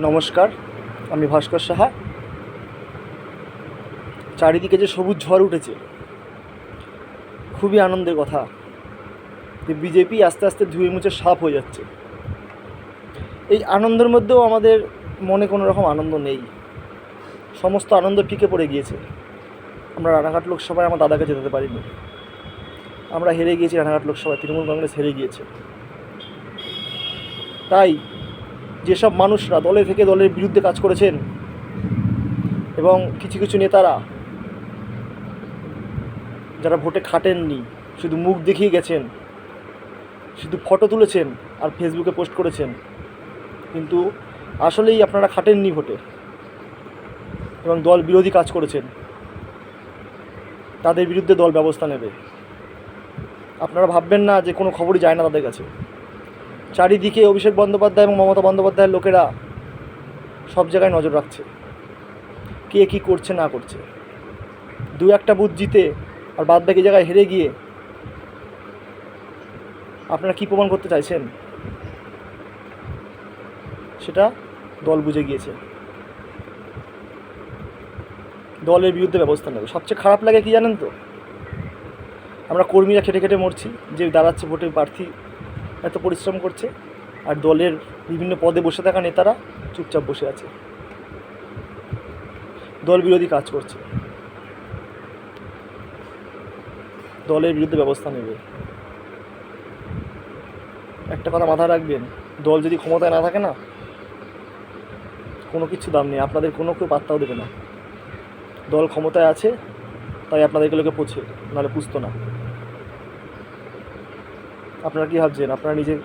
নমস্কার, আমি ভাস্কর সাহা। চারিদিকে যে সবুজ ঝড় উঠেছে, খুবই আনন্দের কথা। যে বিজেপি আস্তে আস্তে ধুয়ে মুছে সাফ হয়ে যাচ্ছে। এই আনন্দের মধ্যেও আমাদের মনে কোনো রকম আনন্দ নেই। সমস্ত আনন্দ ফিকে পড়ে গিয়েছে। আমরা রানাঘাট লোকসভায় আমার দাদাকে যেতে পারিনি। আমরা হেরে গিয়েছি রানাঘাট লোকসভায়, তৃণমূল কংগ্রেস হেরে গিয়েছে। তাই যেসব মানুষরা দলে থেকে দলের বিরুদ্ধে কাজ করেছেন এবং কিছু কিছু নেতারা যারা ভোটে খাটেননি, শুধু মুখ দেখিয়ে গেছেন, শুধু ফটো তুলেছেন আর ফেসবুকে পোস্ট করেছেন, কিন্তু আসলেই আপনারা খাটেননি ভোটে এবং দল বিরোধী কাজ করেছেন, তাদের বিরুদ্ধে দল ব্যবস্থা নেবে। আপনারা ভাববেন না যে কোনো খবরই যায় না তাদের কাছে। চারিদিকে অভিষেক বন্দ্যোপাধ্যায় এবং মমতা বন্দ্যোপাধ্যায়ের লোকেরা সব জায়গায় নজর রাখছে। কে কী করছে, না করছে। দু একটা বুথ জিতে আর বাদ বাকি জায়গায় হেরে গিয়ে আপনারা কী প্রমাণ করতে চাইছেন? সেটা দল বুঝে গিয়েছে। দলের বিরুদ্ধে ব্যবস্থা নেবে। সবচেয়ে খারাপ লাগে কি জানেন তো? আমরা কর্মীরা খেটে খেটে মরছি, যে দাঁড়াচ্ছে ভোটের প্রার্থী এত পরিশ্রম করছে আর দলের বিভিন্ন পদে বসে থাকা নেতারা চুপচাপ বসে আছে। দল বিরোধী কাজ করছে। দলের বিরুদ্ধে ব্যবস্থা নেবে। একটা কথা মাথায় রাখবেন, দল যদি ক্ষমতায় না থাকে না, কোনো কিছু দাম নেই, আপনাদের কোনো কেউ পাত্তাও দেবে না। দল ক্ষমতায় আছে, তাই আপনাদেরকে লোকে পোছে, নাহলে পুষতো না। আপনারা কী ভাবছেন? আপনারা নিজের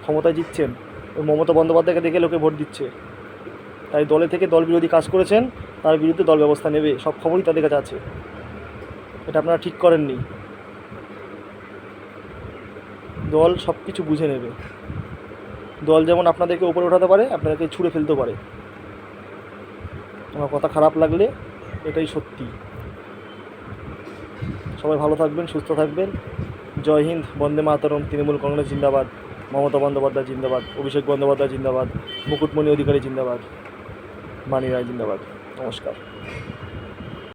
ক্ষমতায় জিতছেন, ওই মমতা বন্দ্যোপাধ্যায়কে দেখে লোকে ভোট দিচ্ছে। তাই দলে থেকে দল বিরোধী কাজ করেছেন, তার বিরুদ্ধে দল ব্যবস্থা নেবে, সব খবরই তাদের কাছে আছে। এটা আপনারা ঠিক করেননি। দল সব কিছু বুঝে নেবে। দল যেমন আপনাদেরকে উপরে ওঠাতে পারে, আপনাদেরকে ছুঁড়ে ফেলতে পারে। আমার কথা খারাপ লাগলে এটাই সত্যি। সবাই ভালো থাকবেন, সুস্থ থাকবেন। জয় হিন্দ, বন্দে মাতরম, তৃণমূল কংগ্রেস জিন্দাবাদ, মমতা বন্দ্যোপাধ্যায় জিন্দাবাদ, অভিষেক বন্দ্যোপাধ্যায় জিন্দাবাদ, মুকুটমণি অধিকারী জিন্দাবাদ মানি রায় জিন্দাবাদ। নমস্কার।